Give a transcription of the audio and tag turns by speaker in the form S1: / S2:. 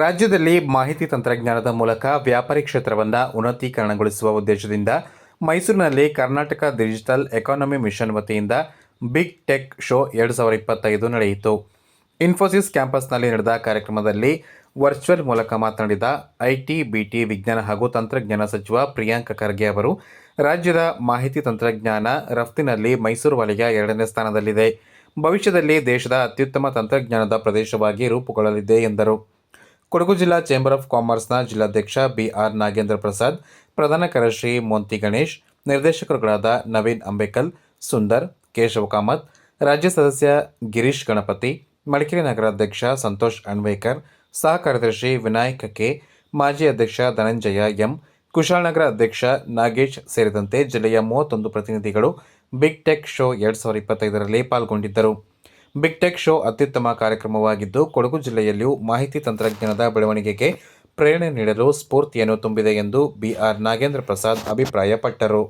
S1: ರಾಜ್ಯದಲ್ಲಿ ಮಾಹಿತಿ ತಂತ್ರಜ್ಞಾನದ ಮೂಲಕ ವ್ಯಾಪಾರಿ ಕ್ಷೇತ್ರವನ್ನು ಉನ್ನತೀಕರಣಗೊಳಿಸುವ ಉದ್ದೇಶದಿಂದ ಮೈಸೂರಿನಲ್ಲಿ ಕರ್ನಾಟಕ ಡಿಜಿಟಲ್ ಎಕಾನಮಿ ಮಿಷನ್ ವತಿಯಿಂದ ಬಿಗ್ ಟೆಕ್ ಶೋ ಎರಡು ಸಾವಿರದ ಇಪ್ಪತ್ತೈದು ನಡೆಯಿತು. ಇನ್ಫೋಸಿಸ್ ಕ್ಯಾಂಪಸ್ನಲ್ಲಿ ನಡೆದ ಕಾರ್ಯಕ್ರಮದಲ್ಲಿ ವರ್ಚುವಲ್ ಮೂಲಕ ಮಾತನಾಡಿದ ಐಟಿ, ಬಿಟಿ ವಿಜ್ಞಾನ ಹಾಗೂ ತಂತ್ರಜ್ಞಾನ ಸಚಿವ ಪ್ರಿಯಾಂಕ ಖರ್ಗೆ ಅವರು, ರಾಜ್ಯದ ಮಾಹಿತಿ ತಂತ್ರಜ್ಞಾನ ರಫ್ತಿನಲ್ಲಿ ಮೈಸೂರು ವಲಯ ಎರಡನೇ ಸ್ಥಾನದಲ್ಲಿದೆ. ಭವಿಷ್ಯದಲ್ಲಿ ದೇಶದ ಅತ್ಯುತ್ತಮ ತಂತ್ರಜ್ಞಾನದ ಪ್ರದೇಶವಾಗಿ ರೂಪುಗೊಳ್ಳಲಿದೆ ಎಂದರು. ಕೊಡಗು ಜಿಲ್ಲಾ ಚೇಂಬರ್ ಆಫ್ ಕಾಮರ್ಸ್ನ ಜಿಲ್ಲಾಧ್ಯಕ್ಷ ಬಿ ಆರ್ ನಾಗೇಂದ್ರ ಪ್ರಸಾದ್, ಪ್ರಧಾನ ಕಾರ್ಯದರ್ಶಿ ಮೋಂತಿ ಗಣೇಶ್, ನಿರ್ದೇಶಕರುಗಳಾದ ನವೀನ್ ಅಂಬೇಕಲ್, ಸುಂದರ್, ಕೇಶವ ಕಾಮತ್, ರಾಜ್ಯ ಸದಸ್ಯ ಗಿರೀಶ್ ಗಣಪತಿ, ಮಡಿಕೇರಿ ನಗರಾಧ್ಯಕ್ಷ ಸಂತೋಷ್ ಅಣ್ವೇಕರ್ ಸಹ ಕಾರ್ಯದರ್ಶಿ ವಿನಾಯಕ ಕೆ, ಮಾಜಿ ಅಧ್ಯಕ್ಷ ಧನಂಜಯ ಎಂ ಕುಶಾಲನಗರ ಅಧ್ಯಕ್ಷ ನಾಗೇಶ್ ಸೇರಿದಂತೆ ಜಿಲ್ಲೆಯ ಮೂವತ್ತೊಂದು ಪ್ರತಿನಿಧಿಗಳು ಬಿಗ್ ಟೆಕ್ ಶೋ ಎರಡು ಸಾವಿರದ ಇಪ್ಪತ್ತೈದರಲ್ಲಿ ಪಾಲ್ಗೊಂಡಿದ್ದರು. ಬಿಗ್ ಟೆಕ್ ಶೋ ಅತ್ಯುತ್ತಮ ಕಾರ್ಯಕ್ರಮವಾಗಿದ್ದು, ಕೊಡಗು ಜಿಲ್ಲೆಯಲ್ಲಿಯೂ ಮಾಹಿತಿ ತಂತ್ರಜ್ಞಾನದ ಬೆಳವಣಿಗೆಗೆ ಪ್ರೇರಣೆ ನೀಡಲು ಸ್ಫೂರ್ತಿಯನ್ನು ತುಂಬಿದೆ ಎಂದು ಬಿಆರ್ ನಾಗೇಂದ್ರ ಪ್ರಸಾದ್ ಅಭಿಪ್ರಾಯಪಟ್ಟರು.